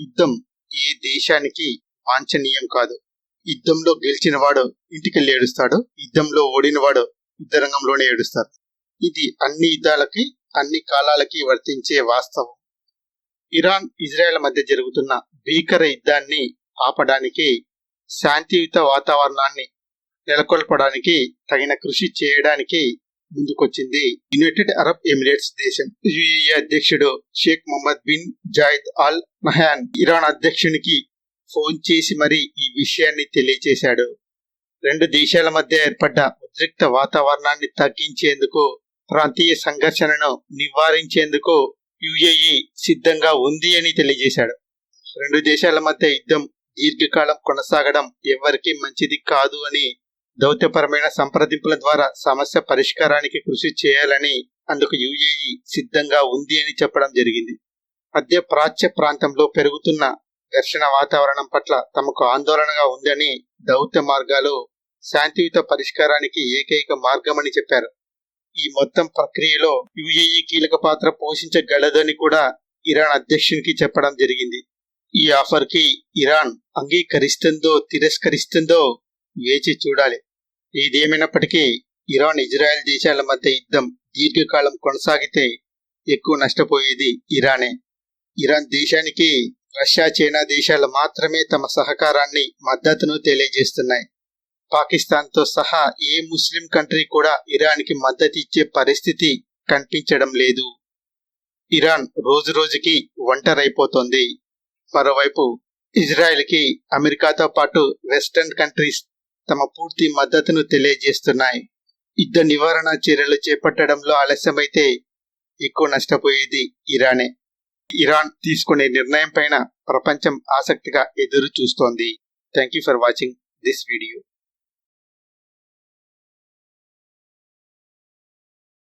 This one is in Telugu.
యుద్ధం ఏ దేశానికి వాంఛనీయం కాదు. యుద్ధంలో గెలిచినవాడు ఇంటికెళ్ళి ఏడుస్తాడు. యుద్ధంలో ఓడినవాడు యుద్ధరంగంలోనే ఏడుస్తాడు. ఇది అన్ని యుద్ధాలకి అన్ని కాలాలకి వర్తించే వాస్తవం. ఇరాన్ ఇజ్రాయెల్ మధ్య జరుగుతున్న భీకర యుద్ధాన్ని ఆపడానికి శాంతియుత వాతావరణాన్ని నెలకొల్పడానికి తగిన కృషి చేయడానికి ముందుకొచ్చింది. యునైటెడ్ అరబ్ ఎమిరేట్స్ దేశం. యుఏఈ అధ్యక్షుడు Sheikh Mohammed bin Zayed Al Nahyan Iran అధ్యక్షునికి phone చేసి మరి ఈ విషయాన్ని తెలియచేశాడు. రెండు దేశాల మధ్య ఏర్పడ్డ ఉద్రిక్త వాతావరణాన్ని తగ్గించేందుకు ప్రాంతీయ సంఘర్షణను నివారించేందుకు యుఏఈ సిద్ధంగా ఉంది అని తెలియజేశాడు. రెండు దేశాల మధ్య యుద్ధం దీర్ఘకాలం కొనసాగడం ఎవరికీ మంచిది కాదు అని దౌత్యపరమైన సంప్రదింపుల ద్వారా సమస్య పరిష్కారానికి కృషి చేయాలని అందుకు యుఏఈ సిద్ధంగా ఉంది అని చెప్పడం జరిగింది. మధ్య ప్రాచ్య ప్రాంతంలో పెరుగుతున్న ఘర్షణ వాతావరణం పట్ల తమకు ఆందోళనగా ఉందని దౌత్య మార్గాలు శాంతియుత పరిష్కారానికి ఏకైక మార్గమని చెప్పారు. ఈ మొత్తం ప్రక్రియలో యుఏఈ కీలక పాత్ర పోషించగలదని కూడా ఇరాన్ అధ్యక్షునికి చెప్పడం జరిగింది. ఈ ఆఫర్కి ఇరాన్ అంగీకరిస్తుందో తిరస్కరిస్తుందో వేచి చూడాలి. ఏదేమైనప్పటికీ ఇరాన్ ఇజ్రాయెల్ దేశాల మధ్య యుద్ధం దీర్ఘకాలం కొనసాగితే ఎక్కువ నష్టపోయేది ఇరానే. ఇరాన్ దేశానికి రష్యా చైనా దేశాలు మాత్రమే తమ సహకారాన్ని మద్దతును తెలియజేస్తున్నాయి. పాకిస్తాన్తో సహా ఏ ముస్లిం కంట్రీ కూడా ఇరాన్కి మద్దతు ఇచ్చే పరిస్థితి కనిపించడం లేదు. ఇరాన్ రోజు రోజుకి ఒంటరైపోతోంది. మరోవైపు ఇజ్రాయెల్కి అమెరికాతో పాటు వెస్టర్న్ కంట్రీస్ తమ పూర్తి మద్దతును తెలియజేస్తున్నాయి. యుద్ధ నివారణ చర్యలు చేపట్టడంలో ఆలస్యమైతే ఎక్కువ నష్టపోయేది ఇరానే. ఇరాన్ తీసుకునే నిర్ణయం పైన ప్రపంచం ఆసక్తిగా ఎదురు చూస్తోంది thank you for watching this video